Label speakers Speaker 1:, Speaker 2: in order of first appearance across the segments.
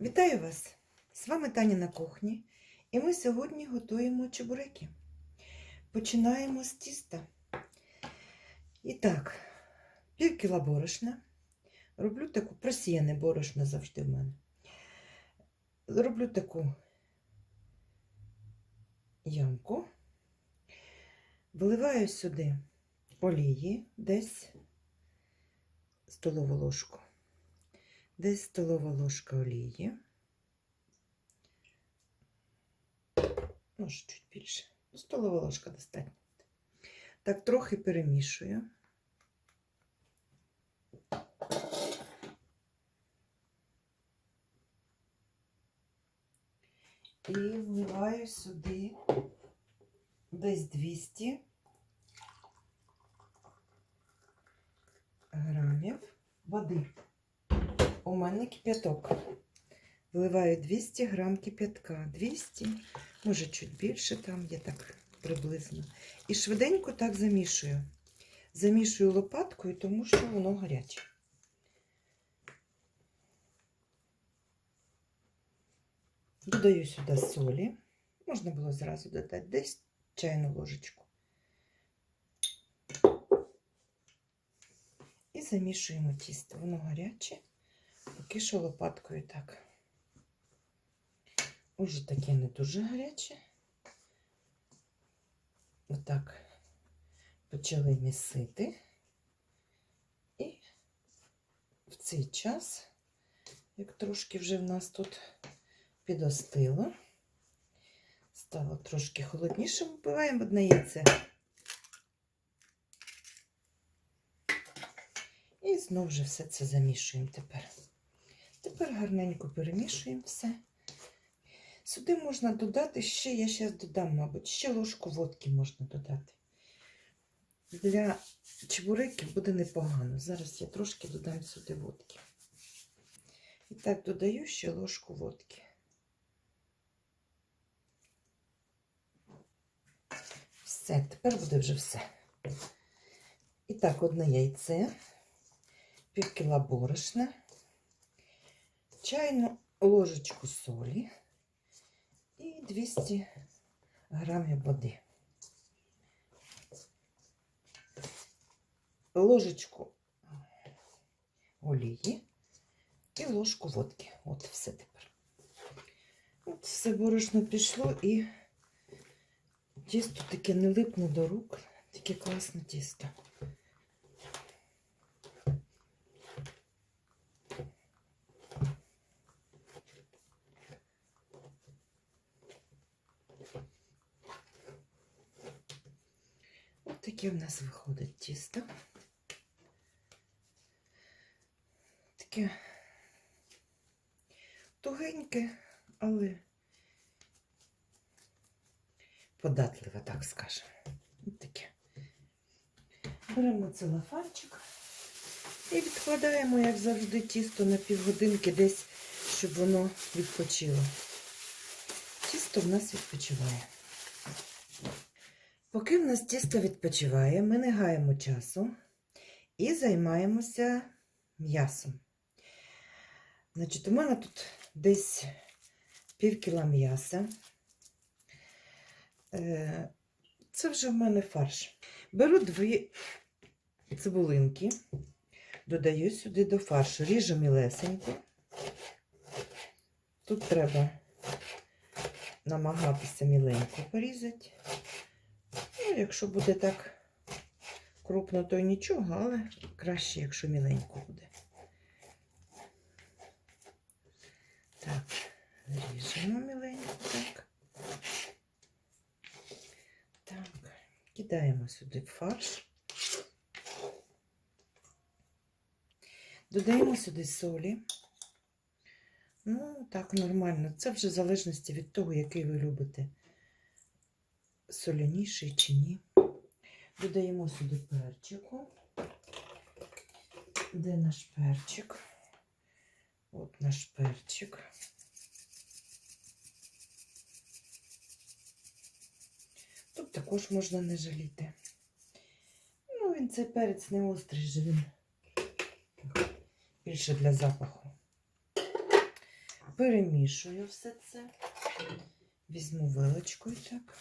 Speaker 1: Вітаю вас! З вами Таня на кухні, і ми сьогодні готуємо чебуреки. Починаємо з тіста. І так, пів кіла борошна. Роблю таку просіяне борошно завжди в мене. Роблю таку ямку. Виливаю сюди олії, десь столову ложку. Десь столова ложка олії. Може, чуть більше. Ну, Столова ложка достатньо. Так, трохи перемішую. І вливаю сюди десь 200 грамів води. У мене кип'яток. Вливаю 200 грам кип'ятка. 200, може чуть більше там є так приблизно. І швиденько так замішую. Замішую лопаткою, тому що воно гаряче. Додаю сюди солі. Можна було зразу додати десь чайну ложечку. І замішуємо тісто. Воно гаряче. Поки що лопаткою так. Уже таке не дуже гаряче. Отак почали місити. І в цей час, як трошки вже в нас тут підостило, стало трошки холодніше, вбиваємо одне яйце. І знову ж все це замішуємо тепер. Тепер гарненько перемішуємо все. Сюди можна додати ще, я зараз додам, мабуть, ще ложку водки можна додати. Для чебуреків буде непогано. Зараз я трошки додам сюди водки. І так додаю ще ложку водки. Все, тепер буде вже все. І так, одне яйце, пів кіла борошна, чайну ложечку солі і 200 грамів води. Ложечку олії і ложку водки. От все тепер. От все борошно пішло і тісто таке не липне до рук. Таке класне тісто. Ось таке в нас виходить тісто. Таке тугеньке, але податливе, так скажемо. Таке. Беремо целофанчик і відкладаємо, як завжди, тісто на півгодинки десь, щоб воно відпочило. Тісто в нас відпочиває. Поки в нас тісто відпочиває, ми не гаємо часу і займаємося м'ясом. Значить, у мене тут десь пів кіла м'яса. Е, Це вже в мене фарш. Беру дві цибулинки, додаю сюди до фаршу, ріжу мілесенько. Тут треба намагатися міленько порізати. Якщо буде так крупно, то нічого, але краще, якщо міленько буде. Так, ріжемо міленько так. Так, кидаємо сюди фарш. Додаємо сюди солі. Ну, так, нормально. Це вже в залежності від того, який ви любите соляніший чи ні. Додаємо сюди перчику. Де наш перчик? От наш перчик. Тут також можна не жаліти. Ну, він цей перець не острий же він більше для запаху. перемішую все це. Візьму вилочкою так.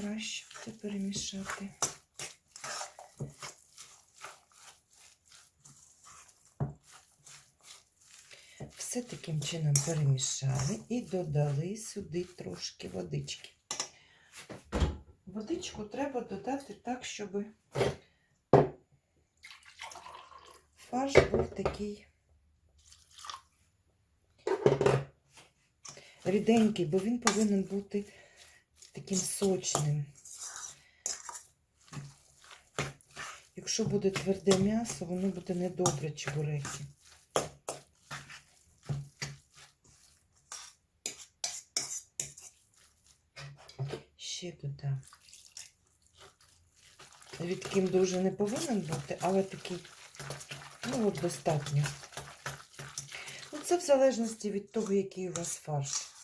Speaker 1: Краще буде перемішати. Все таким чином перемішали і додали сюди трошки водички. Водичку треба додати так, щоб фарш був такий ріденький, бо він повинен бути таким сочним. Якщо буде тверде м'ясо, воно буде недобре чебуреки. Ще додам. Рідким дуже не повинен бути, але такий, ну от достатньо. Ну, це в залежності від того, який у вас фарш.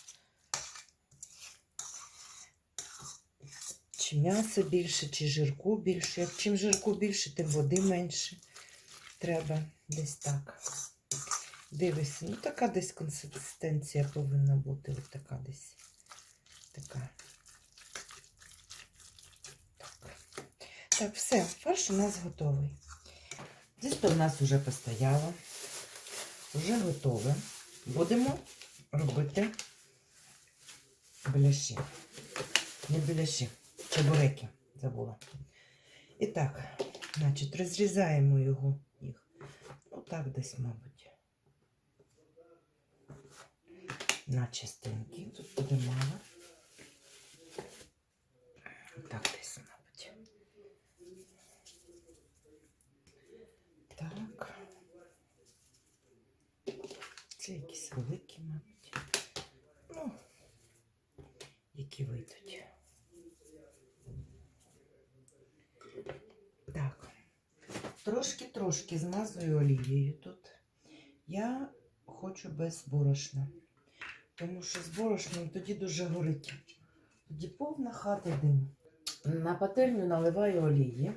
Speaker 1: Чи м'яса більше, чи жирку більше. Як чим жирку більше, тим води менше. Треба десь так. Дивися, ну така десь консистенція повинна бути. Ось така десь. Така. Так. Так, все, фарш у нас готовий. Тісто в нас вже постояло. Вже готове. Будемо робити біляші. Не біляші, чебуреки забула. І так, значить, розрізаємо його їх. Отак десь, мабуть. На частинки. Тут буде мало. Так десь, мабуть. Так. Це якісь великі, мабуть. Ну, які вийдуть. Так. Трошки-трошки змазую олією тут. Я хочу без борошна. Тому що з борошном тоді дуже горить. Тоді повна хата дим. На пательню наливаю олії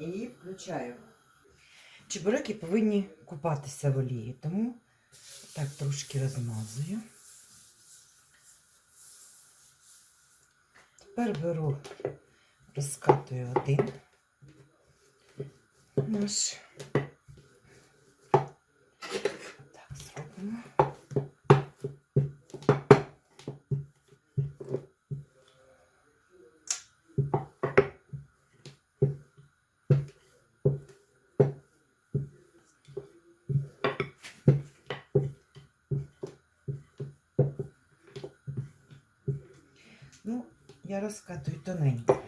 Speaker 1: і включаю. Чебуреки повинні купатися в олії, тому так трошки розмазую. Тепер беру, розкатую один наш. Так, зробимо. Ну, я розкатую тоненько.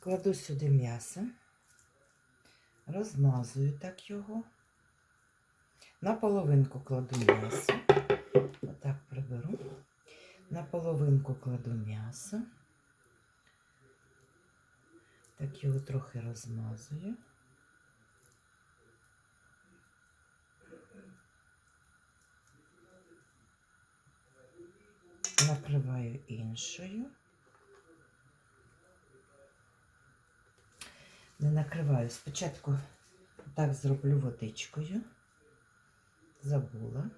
Speaker 1: Кладу сюди м'ясо, розмазую так його. На половинку кладу м'ясо. Отак приберу. На половинку кладу м'ясо. Так його трохи розмазую. накриваю іншою. Не накриваю. Спочатку так зроблю водичкою. Забула.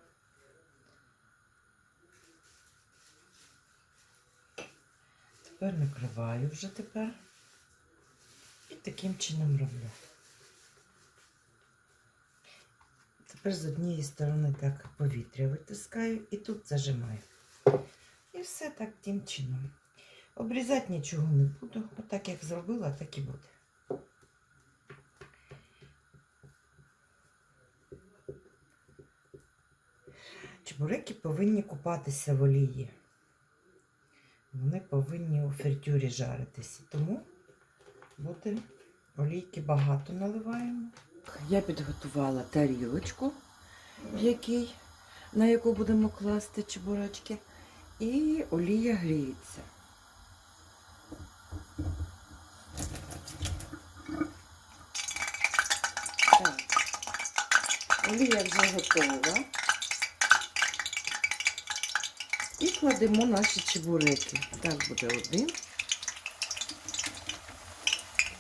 Speaker 1: Тепер накриваю вже тепер. І таким чином роблю. Тепер з однієї сторони так повітря витискаю і тут зажимаю. І все так тим чином. Обрізати нічого не буду. Отак як зробила, так і буде. Чебуреки повинні купатися в олії. Вони повинні у фритюрі жаритися. Тому буде олійки багато наливаємо. Я підготувала тарілочку, в на яку будемо класти чебуречки. І олія гріється. Так. Олія вже готова. І кладемо наші чебуреки. Так буде один.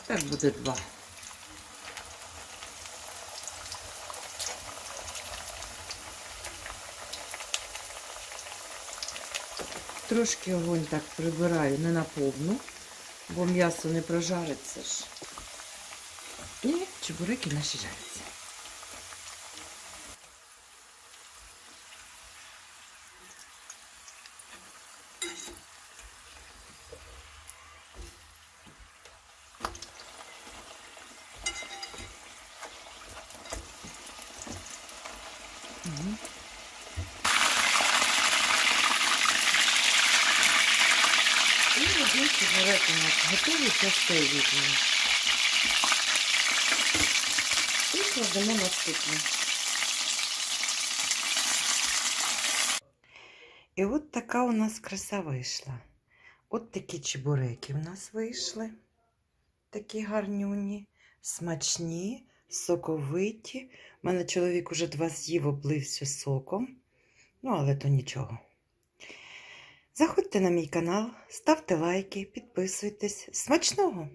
Speaker 1: Так буде два. Трошки огонь так прибираю не на повну, бо м'ясо не прожариться ж. І чебуреки наші жаряться. Мгм. І один чебурек у нас частей візьмемо. І кладемо наступний. І от така у нас краса вийшла. От такі чебуреки в нас вийшли. Такі гарнюні, смачні, соковиті. У мене чоловік уже два з'їв, облився соком. Ну, але то нічого. Заходьте на мій канал, ставте лайки, підписуйтесь. Смачного!